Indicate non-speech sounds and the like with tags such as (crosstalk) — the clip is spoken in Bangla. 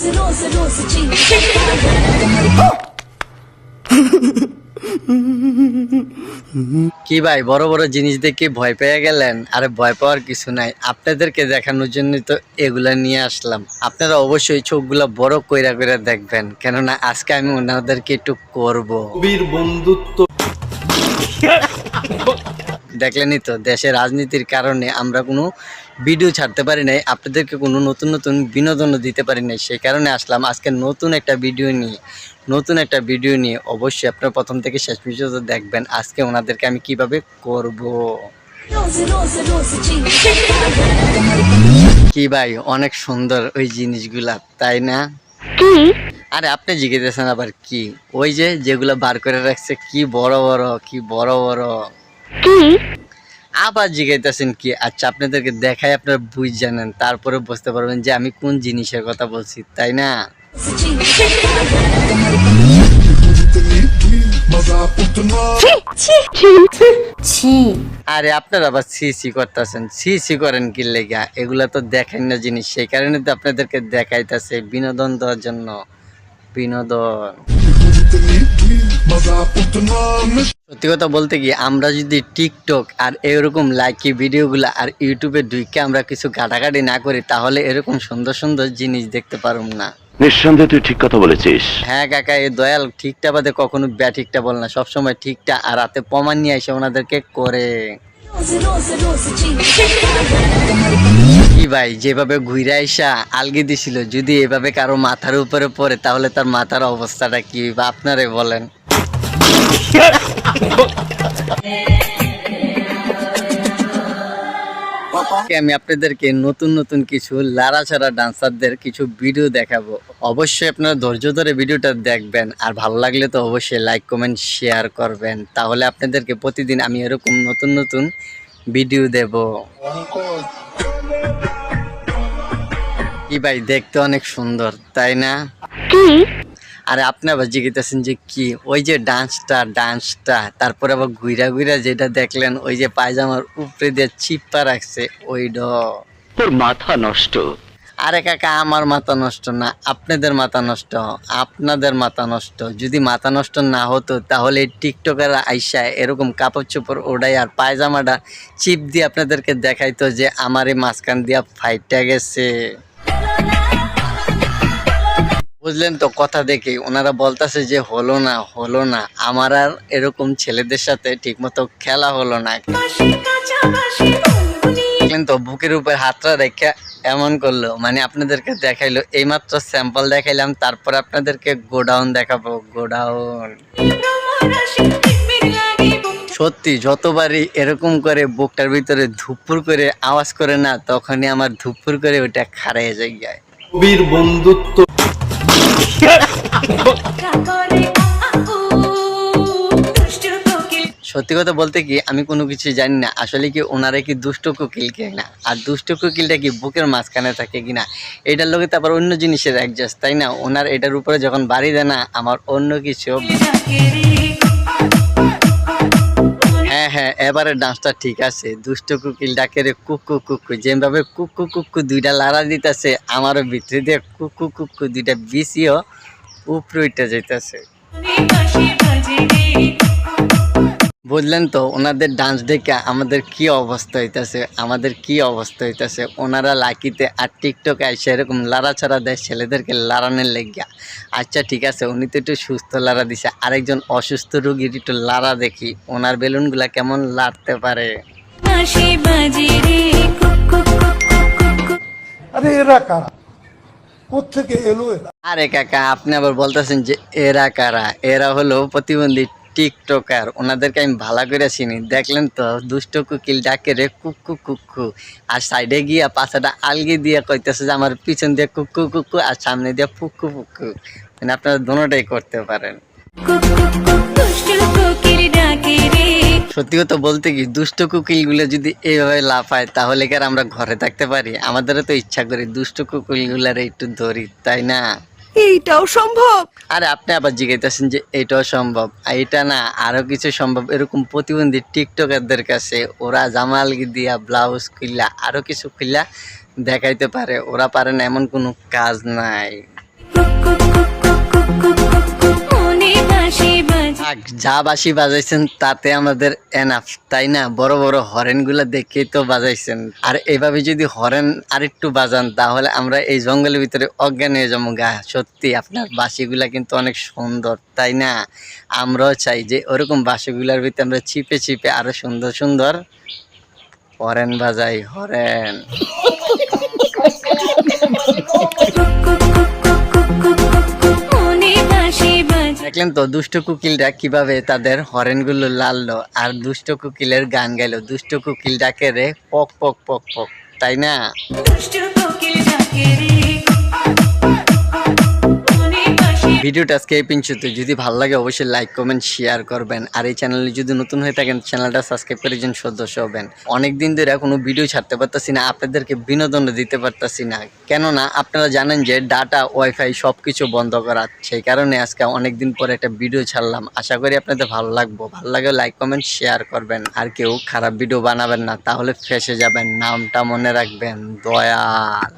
(laughs) কি ভাই বড় বড় জিনিস দেখে ভয় পেয়ে গেলেন? আরে ভয় পাওয়ার কিছু নাই। আপনাদেরকে দেখানোর জন্য তো এগুলা নিয়ে আসলাম। আপনারা অবশ্যই চোখগুলা বড় কইরা কইরা দেখবেন। কেননা আজকে আমি ওনাদেরকে একটু করব। বীর বন্ধুত্ব। দেখলেনই তো দেশের রাজনীতির কারণে আমরা কোনো ভিডিও ছাড়তে পারি নাই আপনাদেরকে কোনো নতুন নতুন বিনোদনও দিতে পারি নাই সেই কারণে আসলাম আজকে নতুন একটা ভিডিও নিয়ে। নতুন একটা ভিডিও নিয়ে অবশ্যই আপনারা প্রথম থেকে শেষ পর্যন্ত দেখবেন আজকে ওনাদেরকে আমি কীভাবে করব. কি ভাই অনেক সুন্দর ওই জিনিসগুলা তাই না? আরে আপনি জিজ্ঞেসেন আবার কি? ওই যে যেগুলো বার করে রাখছে কি বড় বড় কি বড় বড়। আবার জিজ্ঞাসেন কি আচ্ছা আপনাদেরকে দেখাই আপনারা বুঝ জানেন। তারপরে বুঝতে পারবেন যে আমি কোন জিনিসের কথা বলছি তাই না? আরে আপনারা আবার সি সি করতেছেন। সি সি করেন কি লেগা? এগুলা তো দেখেন না জিনিস সেই কারণে তো আপনাদেরকে দেখাইতেছে বিনোদন দেওয়ার জন্য। বিনোদন। সত্যি কথা বলতে কি আমরা যদি টিকটক আর এরকম লাইকি ভিডিওগুলো আর ইউটিউবে ঢুকে আমরা কিছু ঘাটাঘাটি না করি তাহলে এরকম সুন্দর সুন্দর জিনিস দেখতে পারুম না। নিঃসন্দেহে তুই ঠিক কথা বলেছিস। হ্যাঁ কাকা এই দয়াল ঠিকটা বাদে কখনো ব্যা ব্যাঠিকটা বল না সবসময় ঠিকটা আর রাতে প্রমাণ নিয়ে এসে ওনাদেরকে করে. কি ভাই যেভাবে ঘুরে আইসা আলগি দিছিল যদি এভাবে কারও মাথার উপরে পড়ে তাহলে তার মাথার অবস্থাটা কি বা আপনারে বলেন? আমি আপনাদেরকে নতুন নতুন কিছু লাড়াছাড়া ডান্সারদের কিছু ভিডিও দেখাবো। অবশ্যই আপনারা ধৈর্য ধরে ভিডিওটা দেখবেন, আর ভালো লাগলে তো অবশ্যই লাইক কমেন্ট শেয়ার করবেন। তাহলে আপনাদেরকে প্রতিদিন আমি এরকম নতুন নতুন ভিডিও দেব। কি ভাই, দেখতে অনেক সুন্দর, তাই না? আরে আপনি আবার জিজ্ঞেসেন যে কি? ওই যে ডান্সটা ডান্সটা তারপরে আবার ঘুরা ঘুরা যেটা দেখলেন ওই যে পায়জামার উপরে দিয়ে চিপ্পা রাখছে ওই ড তোর মাথা নষ্ট। আরে কাকা আমার মাথা নষ্ট না আপনাদের মাথা নষ্ট আপনাদের মাথা নষ্ট। যদি মাথা নষ্ট না হতো তাহলে টিকটকার আইসা এরকম কাপড় চোপড় ওড়াই আর পায়জামাটা চিপ দিয়ে আপনাদেরকে দেখাইতো যে আমার এই মাঝখান দিয়া ফাইটটা গেছে। বুঝলেন তো কথা দেখে। ওনারা বলতেছে যে, হলো না হলো না। আমার আর এরকম ছেলেদের সাথে ঠিকমতো খেলা হলো না। দেখলেন তো, বুকের উপর হাতটা রেখে এমন করল। মানে আপনাদেরকে দেখাইলো, এইমাত্র স্যাম্পল দেখাইলাম, তারপর আপনাদেরকে গোডাউন দেখাবো। গোডাউন। সত্যি, যতবারই এরকম করে বুকটার ভিতরে ধুপুর করে আওয়াজ করে না, তখনই আমার ধুপুর করে ওটা খাড়াই যায় বীর বন্ধুত্ব সত্যি কথা বলতে কি, আমি কোনো কিছু জানি না। আসলে কি ওনারা কি দুষ্ট কোকিল কিনা আর দুষ্ট কোকিলটা কি বুকের মাঝখানে থাকে কিনা এটার লোকে তারপর অন্য জিনিসের অ্যাডজাস্ট তাই না? ওনার এটার উপরে যখন বাড়ি দেয় না, আমার অন্য কিছু। হ্যাঁ হ্যাঁ এবারে ডান্সটা ঠিক আছে। দুষ্ট কুকিল ডাকের কুকু কুকু যেভাবে কুকু কুকু দুইটা লাড়া দিতেছে, আমারও ভিতরে দিয়ে কুকু কুকু দুইটা বিসিও উপরে উঠে যাইতেছে। বুঝলেন তো ওনাদের ডান্স দেখে আমাদের কি অবস্থা হইতেছে আমাদের কি অবস্থা হইতেছে। ওনারা লাকিতে আর টিকটকে এসে এরকম লাড়াছাড়া দেয় ছেলেদেরকে লাড়ানোর লেগিয়া। আচ্ছা ঠিক আছে উনি তো একটু সুস্থ লাড়া দিছে। আরেকজন অসুস্থ রুগীর একটু লাড়া দেখি ওনার বেলুনগুলা কেমন লাড়তে পারে? আরে এরা কারা? কোথেকে এলো আরে কাকা আপনি আবার বলতেছেন যে এরা কারা? এরা হলো প্রতিবন্ধী টিকটকার ওনাদেরকে আমি ভালো করে চিনি। দেখলেন তো দুষ্ট কুকিল ডাকে রে কুকু কুকু আর সাইডে গিয়া পাছাটা আলগি দিয়ে কইতেছে যে আমার পিছন দিয়ে কুকু কুকু আর সামনে দিয়ে ফুকু ফুকু মানে আপনারা দোনোটাই করতে পারেন। সত্যি কথা বলতে কি দুষ্ট কুকিলগুলো যদি এইভাবে লাফায় তাহলে কি আর আমরা ঘরে থাকতে পারি? আমাদেরও তো ইচ্ছা করি দুষ্ট কুকিলগুলার একটু ধরি তাই না? এইটাও সম্ভব। আরে আপনি আবার জিজ্ঞাসেন যে এটাও সম্ভব। এটা না আরও কিছু সম্ভব। এরকম প্রতিবন্ধী টিকটকারদের কাছে ওরা জামাল দিয়া ব্লাউজ খুললা আরও কিছু খুললা দেখাইতে পারে। ওরা পারে না এমন কোনো কাজ নাই। থাক, যা বাসি বাজাইছেন তাতে আমাদের এনাফ তাই না? বড় বড় হরেনগুলা দেখেই তো বাজাইছেন। আর এভাবে যদি হরেন আর একটু বাজান তাহলে আমরা এই জঙ্গলের ভিতরে অজ্ঞান হয়ে যাব গা। সত্যি আপনার বাসিগুলা কিন্তু অনেক সুন্দর তাই না? আমরাও চাই যে ওরকম বাসিগুলার ভিতরে আমরা চিপে চিপে আরও সুন্দর সুন্দর হরেন বাজাই হরেন। দেখলেন তো, দুষ্ট কুকিলরা কীভাবে তাদের হরেনগুলো লাললো আর দুষ্ট কুকিলের গান গাইলো। দুষ্ট কুকিল ডাকে রে পক পক পক পক, তাই না? দুষ্ট কুকিল ডাকে রে ভিডিওটা আজকে এই পিঞ্চুতে যদি ভালো লাগে অবশ্যই লাইক কমেন্ট শেয়ার করবেন। আর এই চ্যানেলে যদি নতুন হয়ে থাকেন চ্যানেলটা সাবস্ক্রাইব করে যেন সদস্য হবেন। অনেক দিন ধরে কোনো ভিডিও ছাড়তে পারতাছি না, আপনাদেরকে বিনোদন দিতে পারতাছি না। কেননা, আপনারা জানেন যে ডাটা ওয়াইফাই সব কিছু বন্ধ করা। সেই কারণে আজকে অনেক দিন পরে একটা ভিডিও ছাড়লাম। আশা করি আপনাদের ভালো লাগবো। ভালো লাগে লাইক কমেন্ট শেয়ার করবেন। আর কেউ খারাপ ভিডিও বানাবেন না, তাহলে ফেসে যাবেন। নামটা মনে রাখবেন। দয়াল।